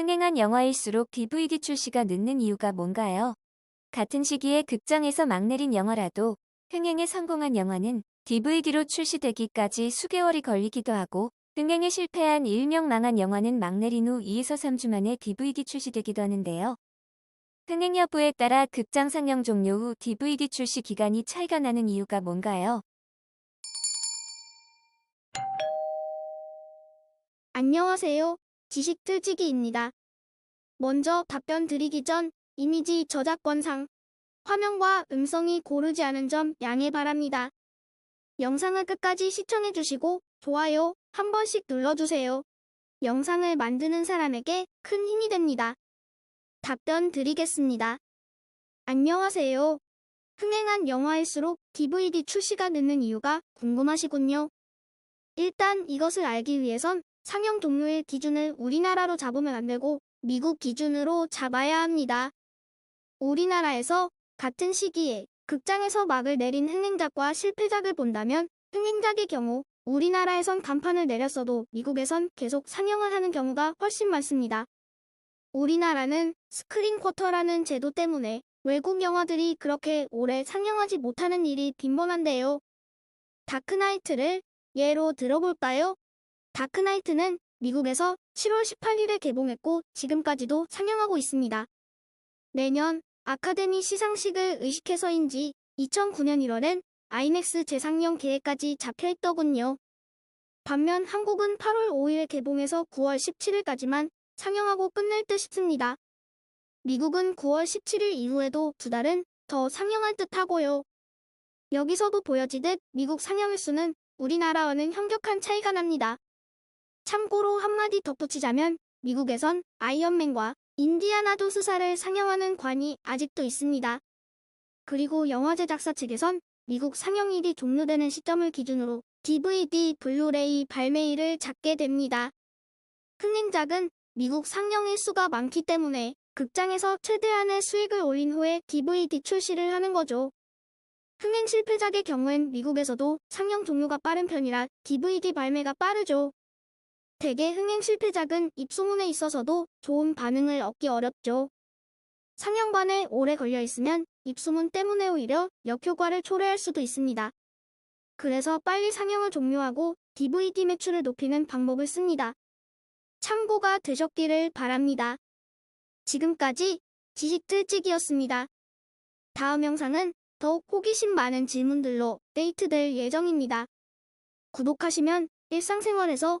흥행한 영화일수록 DVD 출시가 늦는 이유가 뭔가요? 같은 시기에 극장에서 막 내린 영화라도 흥행에 성공한 영화는 DVD로 출시되기까지 수개월이 걸리기도 하고 흥행에 실패한 일명 망한 영화는 막 내린 후 2에서 3주 만에 DVD 출시되기도 하는데요. 흥행 여부에 따라 극장 상영 종료 후 DVD 출시 기간이 차이가 나는 이유가 뭔가요? 안녕하세요. 지식 틀치기입니다. 먼저 답변 드리기 전 이미지 저작권상 화면과 음성이 고르지 않은 점 양해 바랍니다. 영상을 끝까지 시청해 주시고 좋아요 한 번씩 눌러주세요. 영상을 만드는 사람에게 큰 힘이 됩니다. 답변 드리겠습니다. 안녕하세요. 흥행한 영화일수록 DVD 출시가 늦는 이유가 궁금하시군요. 일단 이것을 알기 위해선 상영 종료의 기준을 우리나라로 잡으면 안 되고 미국 기준으로 잡아야 합니다. 우리나라에서 같은 시기에 극장에서 막을 내린 흥행작과 실패작을 본다면 흥행작의 경우 우리나라에선 간판을 내렸어도 미국에선 계속 상영을 하는 경우가 훨씬 많습니다. 우리나라는 스크린 쿼터라는 제도 때문에 외국 영화들이 그렇게 오래 상영하지 못하는 일이 빈번한데요. 다크나이트를 예로 들어볼까요? 다크나이트는 미국에서 7월 18일에 개봉했고 지금까지도 상영하고 있습니다. 내년 아카데미 시상식을 의식해서인지 2009년 1월엔 아이맥스 재상영 계획까지 잡혀있더군요. 반면 한국은 8월 5일에 개봉해서 9월 17일까지만 상영하고 끝낼 듯 싶습니다. 미국은 9월 17일 이후에도 두 달은 더 상영할 듯 하고요. 여기서도 보여지듯 미국 상영 횟수는 우리나라와는 현격한 차이가 납니다. 참고로 한마디 덧붙이자면 미국에선 아이언맨과 인디아나 조스사를 상영하는 관이 아직도 있습니다. 그리고 영화 제작사 측에선 미국 상영일이 종료되는 시점을 기준으로 DVD, 블루레이 발매일을 잡게 됩니다. 흥행작은 미국 상영일 수가 많기 때문에 극장에서 최대한의 수익을 올린 후에 DVD 출시를 하는 거죠. 흥행 실패작의 경우엔 미국에서도 상영 종료가 빠른 편이라 DVD 발매가 빠르죠. 대개 흥행 실패작은 입소문에 있어서도 좋은 반응을 얻기 어렵죠. 상영반에 오래 걸려 있으면 입소문 때문에 오히려 역효과를 초래할 수도 있습니다. 그래서 빨리 상영을 종료하고 DVD 매출을 높이는 방법을 씁니다. 참고가 되셨기를 바랍니다. 지금까지 지식틀찍이었습니다. 다음 영상은 더욱 호기심 많은 질문들로 데이트될 예정입니다. 구독하시면 일상생활에서